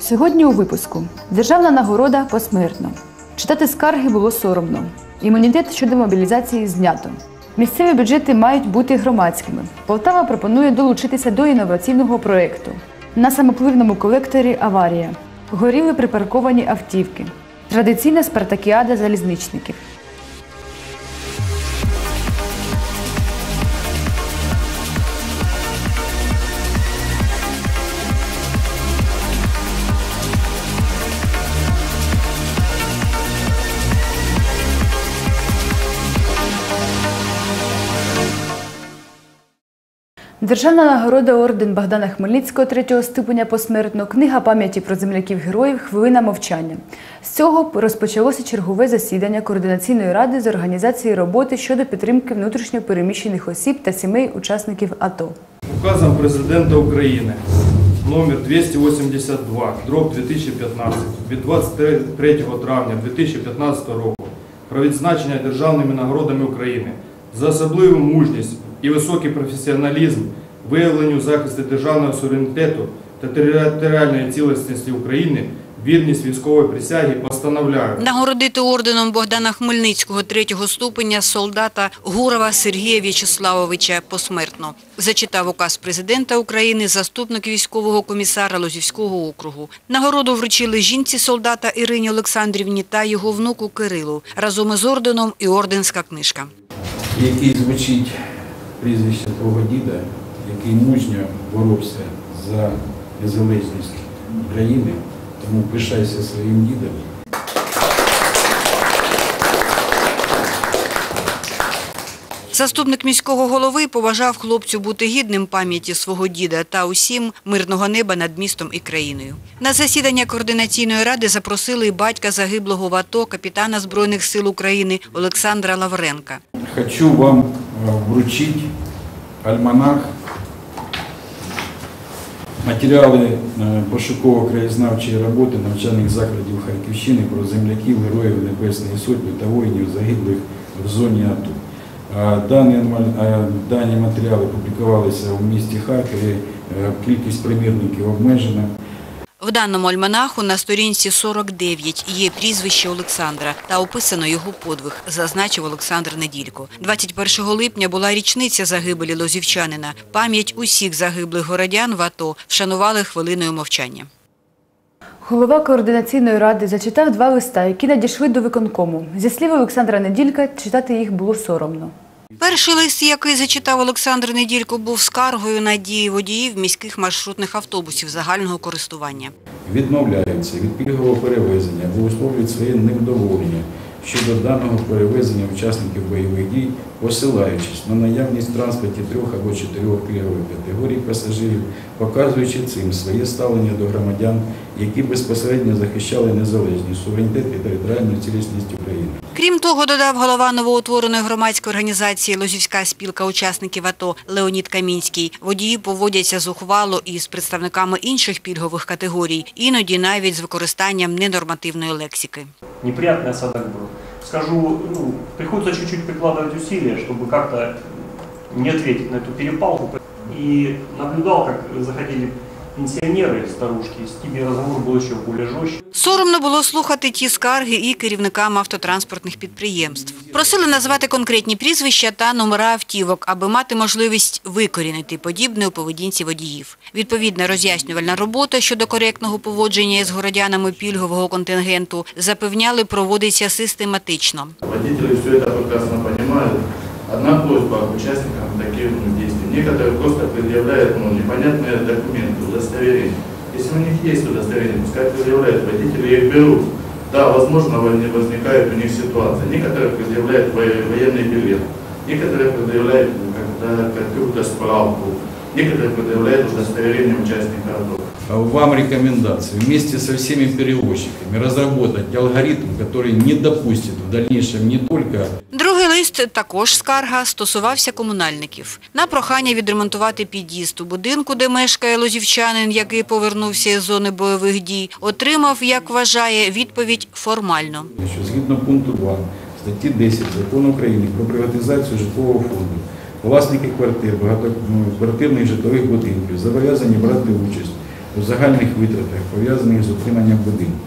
Сьогодні у випуску Державна нагорода посмертно. Читати скарги було соромно. Імунітет щодо мобілізації знято. Місцеві бюджети мають бути громадськими. Полтава пропонує долучитися до інноваційного проєкту. На самопливному колекторі аварія. Горіли припарковані автівки. Традиційна спартакіада залізничників. Державна нагорода орден Богдана Хмельницького третього ступеня посмертно, книга пам'яті про земляків героїв, хвилина мовчання. З цього розпочалося чергове засідання координаційної ради з організації роботи щодо підтримки внутрішньо переміщених осіб та сімей учасників АТО. Указом Президента України номер 282 дроб 2015 від 23 травня 2015 року про відзначення державними нагородами України за особливу мужність і високий професіоналізм, виявленню захисту державного суверенітету та територіальної цілісності України, вірність військової присяги постановляю. Нагородити орденом Богдана Хмельницького третього ступеня солдата Гурова Сергія В'ячеславовича посмертно. Зачитав указ президента України заступник військового комісара Лозівського округу. Нагороду вручили жінці солдата Ірині Олександрівні та його внуку Кирилу. Разом із орденом і орденська книжка. який звучить прізвище твого діда, який мужньо боровся за незалежність України, тому пишайся своїм дідом. Заступник міського голови побажав хлопцю бути гідним пам'яті свого діда та усім мирного неба над містом і країною. На засідання координаційної ради запросили і батька загиблого в АТО капітана Збройних сил України Олександра Лавренка. Хочу вам е, вручити альманах, матеріали е, пошуково-краєзнавчої роботи навчальних закладів Харківщини про земляків, героїв Небесної Сотні та воїнів загиблих в зоні АТО. Дані, матеріали публікувалися у місті Харкові, е, кількість примірників обмежена. В даному альманаху на сторінці 49 є прізвище Олександра та описано його подвиг, зазначив Олександр Неділько. 21 липня була річниця загибелі лозівчанина. Пам'ять усіх загиблих городян в АТО вшанували хвилиною мовчання. Голова координаційної ради зачитав два листа, які надійшли до виконкому. Зі слів Олександра Неділька, читати їх було соромно. Перший лист, який зачитав Олександр Неділько, був скаргою на дії водіїв міських маршрутних автобусів загального користування. відмовляються від пільгового перевезення або висловлюють своє невдоволення щодо даного перевезення учасників бойових дій, посилаючись на наявність в транспорті трьох або чотирьох пільгових категорій пасажирів, показуючи цим своє ставлення до громадян, які безпосередньо захищали незалежність, суверенітет і територіальну цілісність України. Крім того, додав голова новоутвореної громадської організації Лозівська спілка учасників АТО Леонід Камінський. Водії поводяться зухвало із представниками інших пільгових категорій, іноді навіть з використанням ненормативної лексики. неприятный осадок был. Скажу, ну, приходится чуть-чуть прикладывать усилия, чтобы как-то не ответить на эту перепалку. И наблюдал, как заходили пенсионеры, старушки, с ними разговор был еще более жестче. Соромно було слухати ті скарги і керівникам автотранспортних підприємств. Просили назвати конкретні прізвища та номера автівок, аби мати можливість викорінити подібне у поведінці водіїв. Відповідна роз'яснювальна робота щодо коректного поводження із городянами пільгового контингенту запевняли, проводиться систематично. Водители все это прекрасно понимают. Одна просьба к участникам таких ну, действий. Некоторые просто предъявляют ну, непонятные документы, удостоверения. Если у них есть удостоверение, пускай предъявляют, водители их берут. Да, возможно, воз- возникает у них ситуация. Некоторые предъявляют во- военный билет, некоторые предъявляют ну, какую-то справку, некоторые предъявляют удостоверение участника АТО. Вам рекомендация вместе со всеми перевозчиками разработать алгоритм, который не допустит в дальнейшем не только Лист, також скарга, стосувався комунальників. На прохання відремонтувати під'їзд у будинку, де мешкає лозівчанин, який повернувся із зони бойових дій, отримав, як вважає, відповідь формально. що згідно пункту 2 статті 10 Закону України про приватизацію житлового фонду, власники квартир, багатоквартирних житлових будинків зобов'язані брати участь у загальних витратах, пов'язаних з утриманням будинку.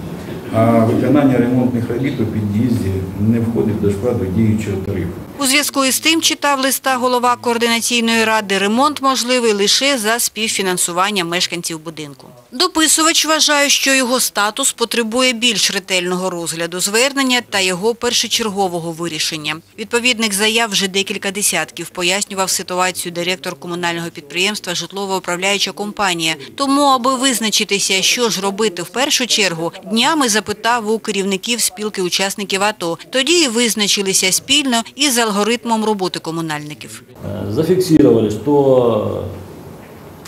А виконання ремонтних робіт у під'їзді не входить до складу діючого тарифу. У зв'язку із тим, читав листа голова координаційної ради, ремонт можливий лише за співфінансування мешканців будинку. Дописувач вважає, що його статус потребує більш ретельного розгляду звернення та його першочергового вирішення. Відповідних заяв вже декілька десятків, пояснював ситуацію директор комунального підприємства «Житлово-управляюча компанія». Тому, аби визначитися, що ж робити в першу чергу, днями запитав у керівників спілки учасників АТО. Тоді і визначилися спільно із алгоритмом роботи комунальників. Э, зафиксировали, что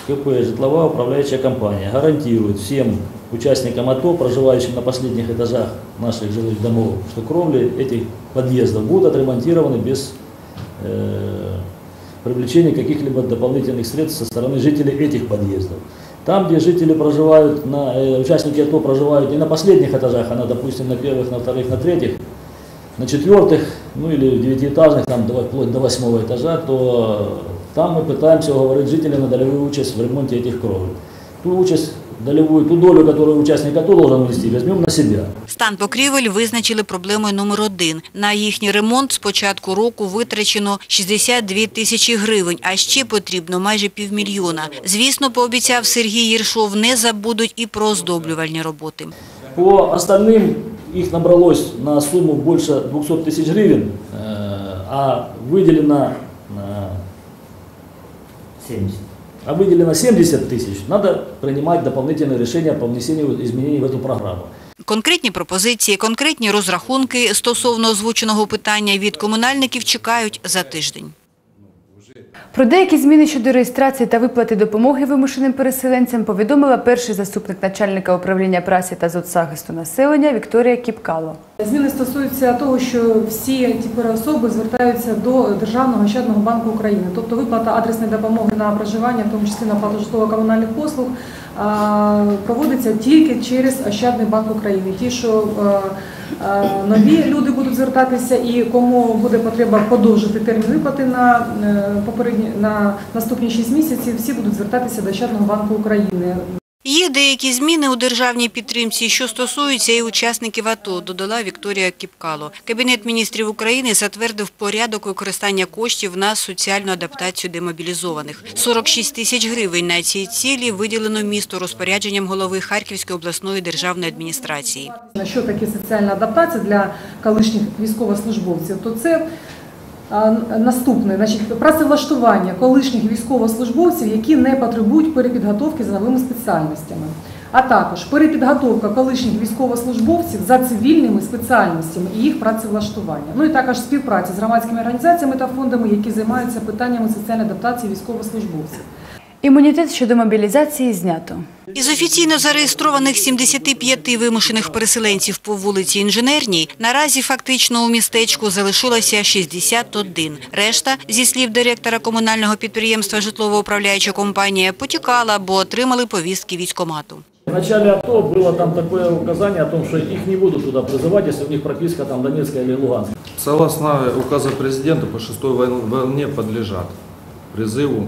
КП «Житловая управляющая компания» гарантирует всем участникам АТО, проживающим на последних этажах наших жилых домов, что кровли этих подъездов будут отремонтированы без э, привлечения каких-либо дополнительных средств со стороны жителей этих подъездов. Там, где жители проживают, на, э, участники АТО проживают не на последних этажах, а на, допустим, на первых, на вторых, на третьих, на четвертых, ну или в девятиэтажных, там вплоть до восьмого этажа, то там мы пытаемся уговорить жителей на долевую участь в ремонте этих кровель. Ту участь, долевую, ту долю, которую участник АТО должен внести, возьмем на себя. Стан покрівель визначили проблемою номер один. На їхній ремонт з початку року витрачено 62 тисячі гривень, а ще потрібно майже півмільйона. Звісно, пообіцяв Сергій Єршов, не забудуть і про оздоблювальні роботи. По остальным их набралось на сумму больше 200 тысяч гривен, э, а выделено э, 70. А выделено 70 тысяч. Надо принимать дополнительные решения по внесению изменений в эту программу. Конкретні пропозиції, конкретні розрахунки стосовно озвученого питання від комунальників чекають за тиждень. Про деякі зміни щодо реєстрації та виплати допомоги вимушеним переселенцям повідомила перший заступник начальника управління праці та соцзахисту населення Вікторія Кіпкало. Зміни стосуються того, що всі тепер особи звертаються до Державного ощадного банку України, тобто виплата адресної допомоги на проживання, в тому числі на оплату житлово-комунальних послуг, проводиться тільки через Ощадний банк України. Ті, що е, нові люди будуть звертатися, і кому буде потреба подовжити термін виплати на е, попередні на наступні 6 місяців, всі будуть звертатися до Ощадного банку України. Є деякі зміни у державній підтримці, що стосуються і учасників АТО, додала Вікторія Кіпкало. Кабінет міністрів України затвердив порядок використання коштів на соціальну адаптацію демобілізованих. 46 тисяч гривень на ці цілі виділено місту розпорядженням голови Харківської обласної державної адміністрації. Що таке соціальна адаптація для колишніх військовослужбовців, то це наступне, значить, працевлаштування колишніх військовослужбовців, які не потребують перепідготовки за новими спеціальностями. А також перепідготовка колишніх військовослужбовців за цивільними спеціальностями і їх працевлаштування. Ну і також співпраця з громадськими організаціями та фондами, які займаються питаннями соціальної адаптації військовослужбовців. Імунітет щодо мобілізації знято. Із офіційно зареєстрованих 75 вимушених переселенців по вулиці Інженерній наразі фактично у містечку залишилося 61. Решта, зі слів директора комунального підприємства «Житлово-управляюча компанія», потікала, бо отримали повістки військомату. В начале АТО было там такое указание о том, что их не будут туда призывать, если у них прописка там Донецкая или Луганская. Согласно указу президента, по шестой вол- волне подлежат призыву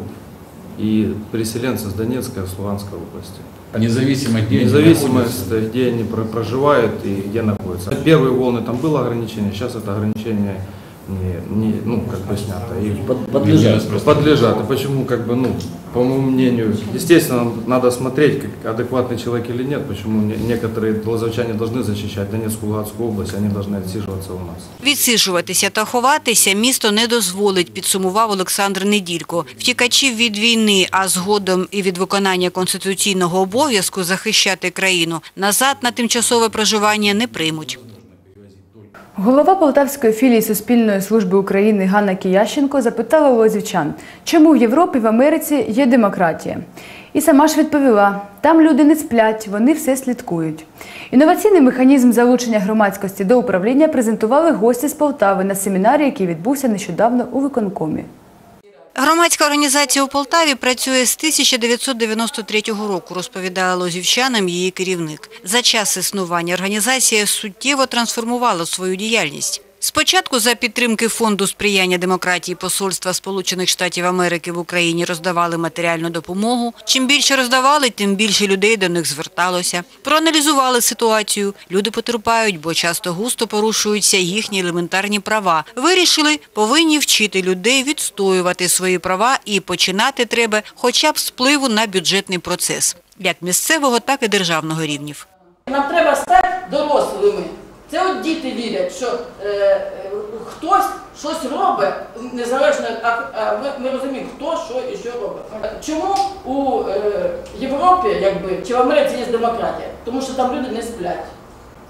и переселенцы с Донецкой и с Луганской области. Независимо, где они Независимо, где они про- проживают и где находятся. Первые волны там было ограничение, сейчас это ограничение не, не, ну, как бы снято. И Под- подлежат. подлежат. И почему, как бы, ну, по моему мнению, естественно, надо смотреть, как адекватный человек или нет, почему не- некоторые лазовчане должны защищать Донецкую, Луганскую область, они должны отсиживаться у нас. Відсиджуватися та ховатися місто не дозволить, підсумував Олександр Неділько. Втікачів від війни, а згодом і від виконання конституційного обов'язку захищати країну назад на тимчасове проживання не приймуть. Голова Полтавської філії Суспільної служби України Ганна Киященко запитала лозівчан, чому в Європі в Америці є демократія. І сама ж відповіла: там люди не сплять, вони все слідкують. Інноваційний механізм залучення громадськості до управління презентували гості з Полтави на семінарі, який відбувся нещодавно у виконкомі. Громадська організація у Полтаві працює з 1993 року, розповідає лозівчанам її керівник. За час існування організація суттєво трансформувала свою діяльність. Спочатку за підтримки фонду сприяння демократії Посольства Сполучених Штатів Америки в Україні роздавали матеріальну допомогу. Чим більше роздавали, тим більше людей до них зверталося. Проаналізували ситуацію. Люди потерпають, бо часто густо порушуються їхні елементарні права. Вирішили, повинні вчити людей відстоювати свої права і починати треба хоча б з впливу на бюджетний процес, як місцевого, так і державного рівнів. Нам треба стати дорослими. Це от діти вірять, що е, хтось щось робить, незалежно, а, а ми, ми розуміємо, хто що і що робить. Чому у е, Європі якби, чи в Америці є демократія? Тому що там люди не сплять.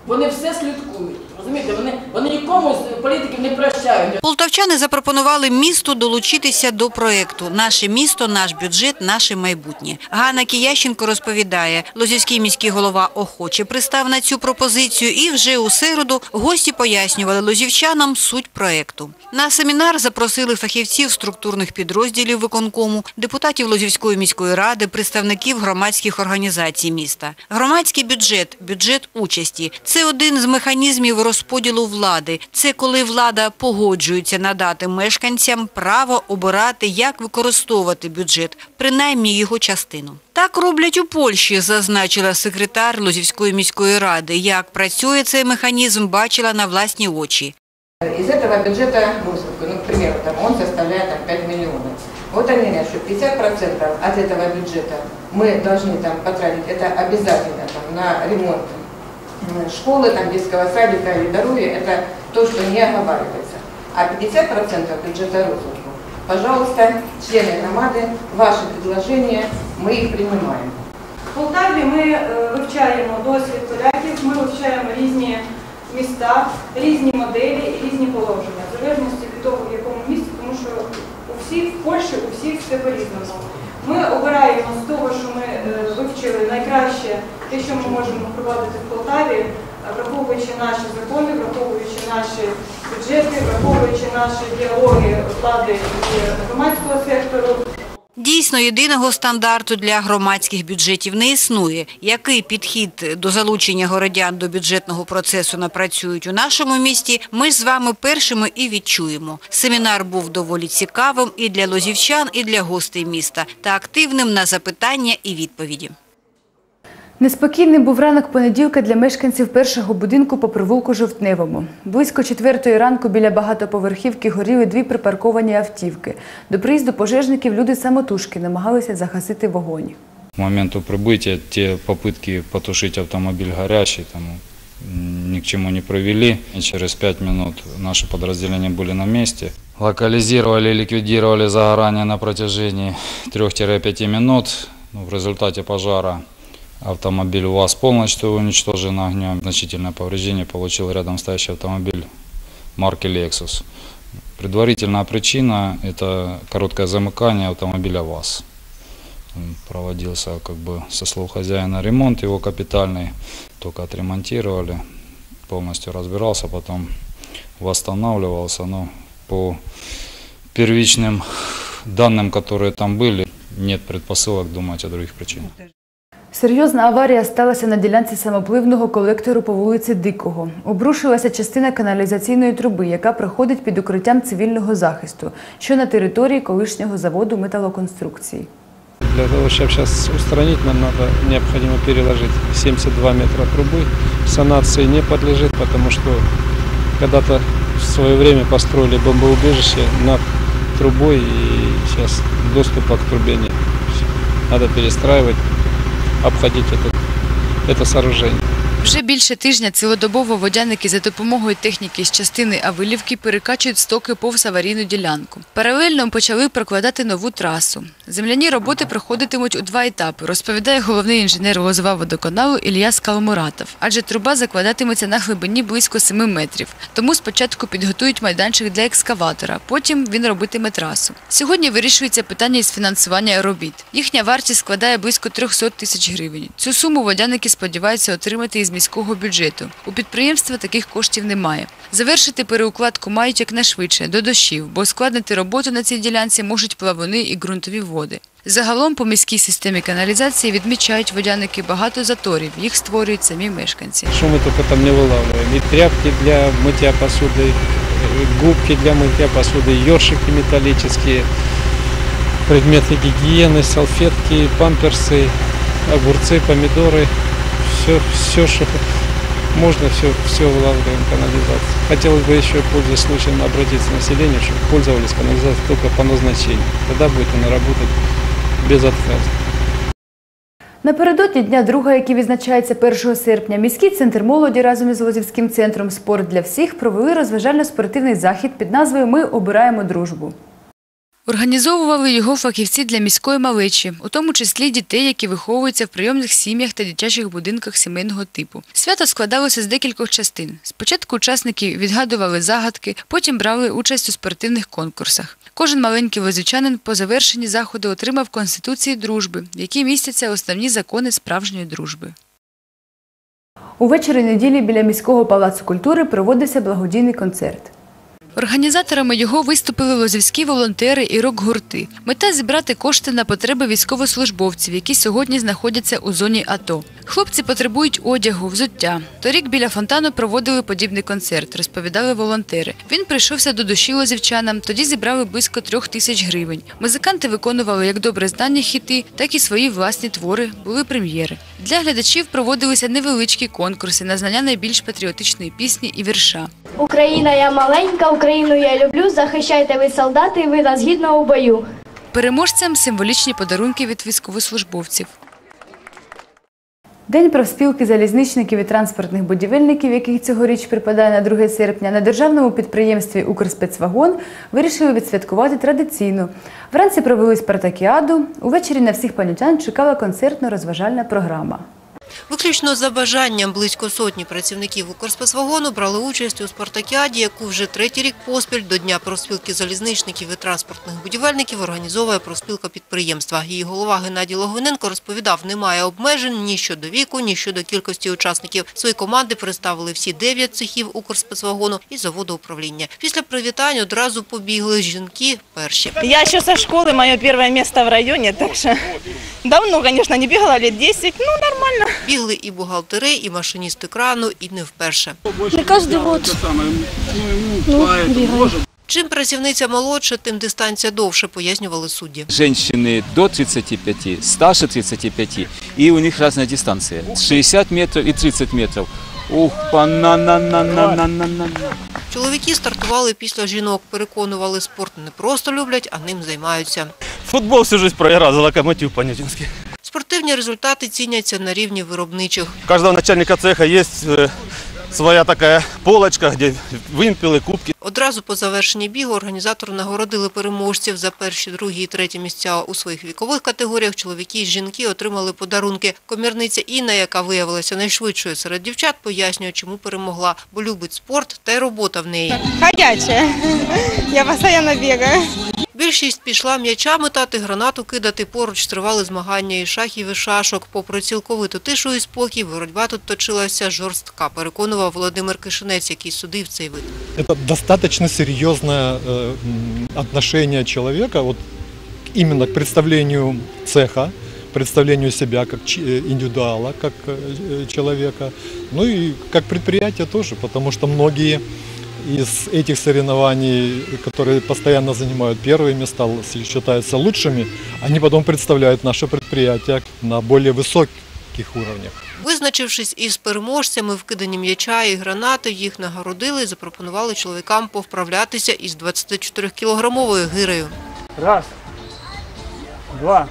Вони все слідкують. Розумієте, вони, вони нікому з політиків не прощають. Полтавчани запропонували місту долучитися до проєкту «Наше місто, наш бюджет, наше майбутнє». Ганна Киященко розповідає, Лозівський міський голова охоче пристав на цю пропозицію і вже у середу гості пояснювали лозівчанам суть проєкту. На семінар запросили фахівців структурних підрозділів виконкому, депутатів Лозівської міської ради, представників громадських організацій міста. Громадський бюджет, бюджет участі – це один з механізмів розподілу влади. Це коли влада погоджується надати мешканцям право обирати, як використовувати бюджет, принаймні його частину. Так роблять у Польщі, зазначила секретар Лозівської міської ради. Як працює цей механізм, бачила на власні очі. Из этого бюджета розвитку, ну, к примеру, там, он составляет там, 5 миллионов. Вот они говорят, что 50% от этого бюджета мы должны там, потратить, это обязательно там, на ремонт м, школы, там, детского садика или дороги, это то, что не оговаривается. А 50% бюджета розвитку, пожалуйста, члены громады, ваши предложения, мы их принимаем. В Полтаві ми е, вивчаємо досвід поляків, ми вивчаємо різні міста, різні моделі і різні положення, в залежності від того, в якому місті, тому що у всіх в Польщі у всіх все по-різному. Ми обираємо з того, що ми е, вивчили найкраще те, що ми можемо впровадити в Полтаві, враховуючи наші закони, враховуючи наші бюджети, враховуючи наші діалоги влади і громадського сектору. Дійсно, єдиного стандарту для громадських бюджетів не існує. Який підхід до залучення городян до бюджетного процесу напрацюють у нашому місті, ми з вами першими і відчуємо. Семінар був доволі цікавим і для лозівчан, і для гостей міста, та активним на запитання і відповіді. Неспокійним був ранок понеділка для мешканців першого будинку по провулку Жовтневому. Близько четвертої ранку біля багатоповерхівки горіли дві припарковані автівки. До приїзду пожежників люди самотужки намагалися загасити вогонь. К моменту прибытия те попытки потушить автомобиль горящий там, м, ни к чему не привели. И через пять минут наши подразделения были на месте. Локализировали и ликвидировали загорание на протяжении 3-5 минут. Ну, в результате пожара Автомобиль УАЗ полностью уничтожен огнем. Значительное повреждение получил рядом стоящий автомобиль марки Lexus. Предварительная причина – это короткое замыкание автомобиля ВАЗ. Проводился как бы со слов хозяина ремонт его капитальный, только отремонтировали, полностью разбирался, потом восстанавливался, но по первичным данным, которые там были, нет предпосылок думать о других причинах. Серйозна аварія сталася на ділянці самопливного колектору по вулиці Дикого. Обрушилася частина каналізаційної труби, яка проходить під укриттям цивільного захисту, що на території колишнього заводу металоконструкцій. Для того, чтобы сейчас устранить, нам надо необходимо переложить 72 метра трубы. Санации не подлежит, потому что когда-то в свое время построили бомбоубежище над трубой, и сейчас доступа к трубе нет. Надо перестраивать, обходить это, это сооружение. Вже більше тижня цілодобово водяники за допомогою техніки з частини Авилівки перекачують стоки повз аварійну ділянку. Паралельно почали прокладати нову трасу. Земляні роботи проходитимуть у два етапи, розповідає головний інженер Лозова водоканалу Ілля Скаломуратов. Адже труба закладатиметься на глибині близько 7 метрів. Тому спочатку підготують майданчик для екскаватора, потім він робитиме трасу. Сьогодні вирішується питання із фінансування робіт. Їхня вартість складає близько 300 тисяч гривень. Цю суму водяники сподіваються отримати із міського бюджету. У підприємства таких коштів немає. Завершити переукладку мають якнайшвидше, до дощів, бо ускладнити роботу на цій ділянці можуть плавуни і ґрунтові води. Загалом по міській системі каналізації відмічають водяники багато заторів. Їх створюють самі мешканці. Что мы только там не вылавливаем? И тряпки для мытья посуды, э, губки для мытья посуды, ёршики металлические, предметы гигиены, салфетки, памперсы, огурцы, помидоры. Все, все, что можно, все, все вылавливаем в канализацию. Хотелось бы еще, пользуясь случаем, обратиться к населению, чтобы пользовались канализацией только по назначению. Тогда будет она работать без отказа. Напередодні Дня друга, який відзначається 1 серпня, міський центр молоді разом із Лозівським центром Спорт для всіх провели розважально-спортивний захід під назвою Ми обираємо дружбу. Організовували його фахівці для міської малечі, у тому числі дітей, які виховуються в прийомних сім'ях та дитячих будинках сімейного типу. Свято складалося з декількох частин. Спочатку учасники відгадували загадки, потім брали участь у спортивних конкурсах. Кожен маленький лозівчанин по завершенні заходу отримав конституції дружби, в якій містяться основні закони справжньої дружби. Увечері неділі біля міського палацу культури проводився благодійний концерт. Організаторами його виступили лозівські волонтери і рок-гурти. Мета зібрати кошти на потреби військовослужбовців, які сьогодні знаходяться у зоні АТО. Хлопці потребують одягу, взуття. Торік біля фонтану проводили подібний концерт, розповідали волонтери. Він прийшовся до душі лозівчанам. Тоді зібрали близько трьох тисяч гривень. Музиканти виконували як добре знані хіти, так і свої власні твори. Були прем'єри. Для глядачів проводилися невеличкі конкурси на знання найбільш патріотичної пісні і вірша. Україна я маленька, Україну я люблю. Захищайте ви солдати, ви нас гідно у бою. Переможцям символічні подарунки від військовослужбовців. День профспілки залізничників і транспортних будівельників, який цьогоріч припадає на 2 серпня, на державному підприємстві Укрспецвагон вирішили відсвяткувати традиційно. Вранці провели спартакіаду. Увечері на всіх панютян чекала концертно-розважальна програма. Виключно за бажанням близько сотні працівників Укрспецвагону брали участь у спартакіаді, яку вже третій рік поспіль до Дня профспілки залізничників і транспортних будівельників організовує профспілка підприємства. Її голова Геннадій Логвиненко розповідав, немає обмежень ні щодо віку, ні щодо кількості учасників. Свої команди представили всі дев'ять цехів Укрспецвагону і заводу управління. Після привітань одразу побігли жінки перші. Я еще со школы, мое первое место в районе, так что давно, конечно, не бегала, лет 10, ну нормально. Бігли і бухгалтери, і машиністи крану, і не вперше. Не кожен год. Ну, бігаю. Чим працівниця молодша, тим дистанція довше, пояснювали судді. Женщины до 35, старше 35, и у них разная дистанция. 60 метров и 30 метров. Ух, па-на-на-на-на-на-на-на. Чоловіки стартували після жінок, переконували, спорт не просто люблять, а ним займаються. Футбол всю жизнь проиграл за локомотив Понятинский. Спортивні результати ціняться на рівні виробничих. У каждого начальника цеха есть э, своя такая полочка, где вымпелы, кубки. Одразу по завершенні бігу організатори нагородили переможців за перші, другі і треті місця у своїх вікових категоріях. Чоловіки і жінки отримали подарунки. Комірниця Інна, яка виявилася найшвидшою серед дівчат, пояснює, чому перемогла, бо любить спорт та й робота в неї. Ходячая. Я постоянно бегаю. Більшість пішла м'яча метати, гранату кидати. Поруч тривали змагання і шахів, і шашок. Попри цілковиту тишу і спокій, боротьба тут точилася жорстка, переконував Володимир Кишинець, який судив цей вид. Это достаточно серьезное э, м, отношение человека вот именно к представлению цеха, представлению себя как чи- э, индивидуала, как э, э, человека, ну и как предприятия тоже, потому что многие из этих соревнований, которые постоянно занимают первые места, л- считаются лучшими, они потом представляют наше предприятие на более высоких уровнях. Визначившись із переможцями в киданні м'яча і гранати, їх нагородили і запропонували чоловікам повправлятися із 24-кілограмовою гирею. Раз, два,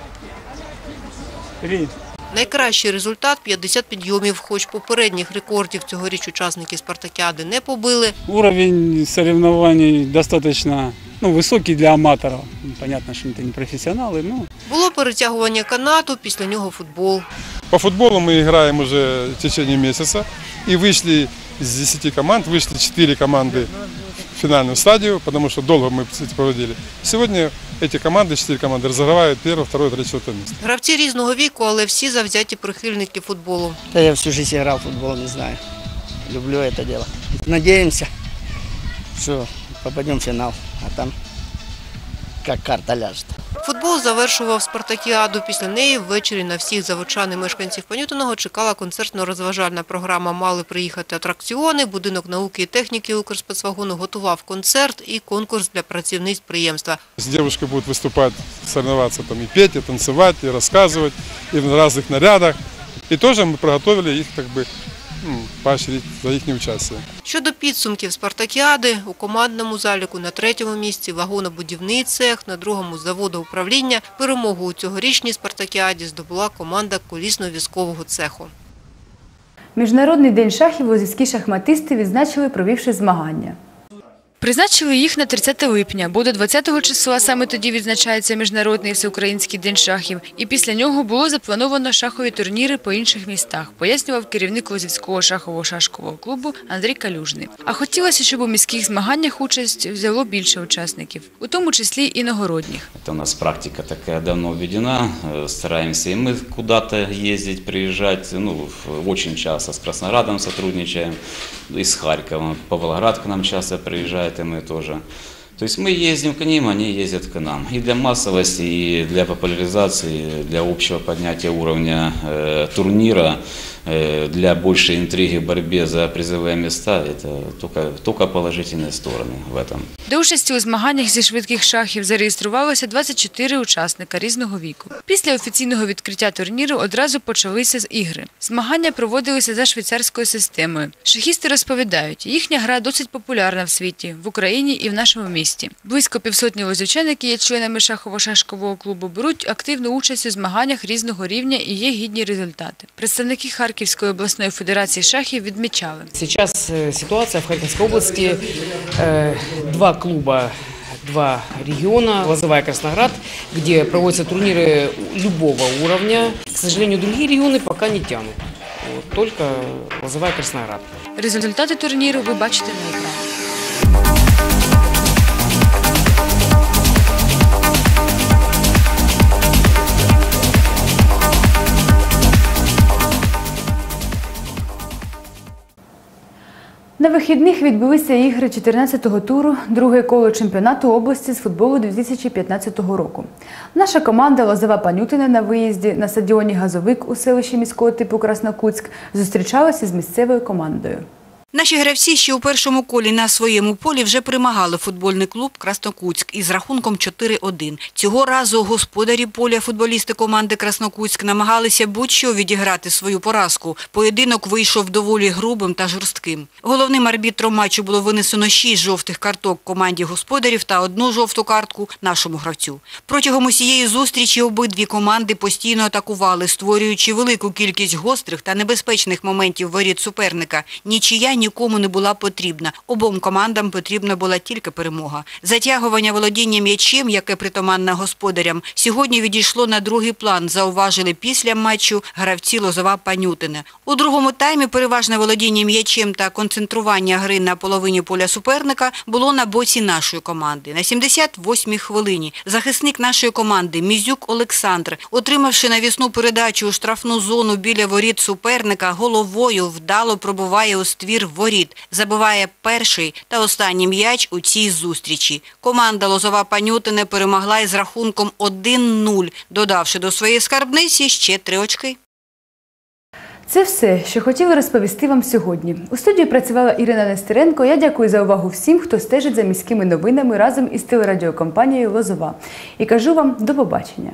три. Найкращий результат – 50 підйомів, хоч попередніх рекордів цьогоріч учасники спартакіади не побили. Уровень соревнований достаточно ну, высокий для аматоров. Понятно, что это не профессионалы, но Було перетягування канату, після нього футбол. По футболу мы играем уже в течение месяца. И вышли из 10 команд, вышли 4 команды финальную стадию, потому что долго мы кстати, проводили. Сегодня эти команды, четыре команды, разыгрывают первое, второе, третье, четвертое место. Гравці різного віку, але всі завзяті прихильники футболу. Да я всю жизнь играл в футбол, не знаю. Люблю это дело. Надеемся, что попадем в финал, а там как карта ляжет. Футбол завершував спартакіаду. Після неї ввечері на всіх заводчан і мешканців Панютиного чекала концертно-розважальна програма. Мали приїхати атракціони. Будинок науки і техніки Укрспецвагону готував концерт і конкурс для працівниць підприємства. С девушкой будут выступать, соревноваться там и петь, и танцевать, и рассказывать, и в разных нарядах. И тоже мы проготовили их как бы ну, поощрить за их участие. Щодо підсумків спартакіади, у командному заліку на третьому місці вагонобудівний цех, на другому заводу управління Перемогу у цьогорічній спартакіаді здобула команда колісно-військового цеху. Міжнародний день шахів лозівські шахматисти відзначили, провівши змагання. Призначили їх на 30 липня, бо до 20 числа саме тоді відзначається Міжнародний всеукраїнський день шахів. І після нього було заплановано шахові турніри по інших містах, пояснював керівник Лозівського шахового шашкового клубу Андрій Калюжний. А хотілося, щоб у міських змаганнях участь взяло більше учасників, у тому числі і іногородніх. Это у нас практика такая давно введена. Э, Стараемся и мы куда-то ездить, приезжать. Ну, в- очень часто с Красноградом сотрудничаем, и с Харьковом. Павлоград к нам часто приезжает, и мы тоже. То есть мы ездим к ним, они ездят к нам. И для массовости, и для популяризации, для общего поднятия уровня э, турнира, э, для большей интриги в борьбе за призовые места, это только, только положительные стороны в этом. До участі у змаганнях зі швидких шахів зареєструвалося 24 учасника різного віку. Після офіційного відкриття турніру одразу почалися з ігри. Змагання проводилися за швейцарською системою. Шахісти розповідають, їхня гра досить популярна в світі, в Україні і в нашому місті. Близько півсотні лозівчан, які є членами шахово-шашкового клубу, беруть активну участь у змаганнях різного рівня і є гідні результати. Представники Харківської обласної федерації шахів відмічали. Сейчас э, ситуация в Харьковской области. э, Два клуба, два региона, Лозовая и Красноград, где проводятся турниры любого уровня. К сожалению, другие регионы пока не тянут. Вот, только Лозовая и Красноград. Результати турніру ви бачите на екрані. На вихідних відбулися ігри 14-го туру, друге коло чемпіонату області з футболу 2015 року. Наша команда Лозова Панютина на виїзді на стадіоні Газовик у селищі міського типу Краснокутськ зустрічалася з місцевою командою. Наші гравці ще у першому колі на своєму полі вже примагали футбольний клуб Краснокутськ із рахунком 4-1. Цього разу господарі поля футболісти команди Краснокутськ намагалися будь-що відіграти свою поразку. Поєдинок вийшов доволі грубим та жорстким. Головним арбітром матчу було винесено 6 жовтих карток команді господарів та одну жовту картку нашому гравцю. Протягом усієї зустрічі обидві команди постійно атакували, створюючи велику кількість гострих та небезпечних моментів воріт суперника. Нічия нікому не була потрібна. Обом командам потрібна була тільки перемога. Затягування володіння м'ячем, яке притаманне господарям, сьогодні відійшло на другий план, зауважили після матчу гравці Лозова Панютина. У другому таймі переважне володіння м'ячем та концентрування гри на половині поля суперника було на боці нашої команди. На 78-й хвилині захисник нашої команди Мізюк Олександр, отримавши навісну передачу у штрафну зону біля воріт суперника, головою вдало пробуває у ствір воріт, забиває перший та останній м'яч у цій зустрічі. Команда Лозова Панютина перемогла із рахунком 1-0, додавши до своєї скарбниці ще три очки. Це все, що хотіли розповісти вам сьогодні. У студії працювала Ірина Нестеренко. Я дякую за увагу всім, хто стежить за міськими новинами разом із телерадіокомпанією Лозова. І кажу вам до побачення.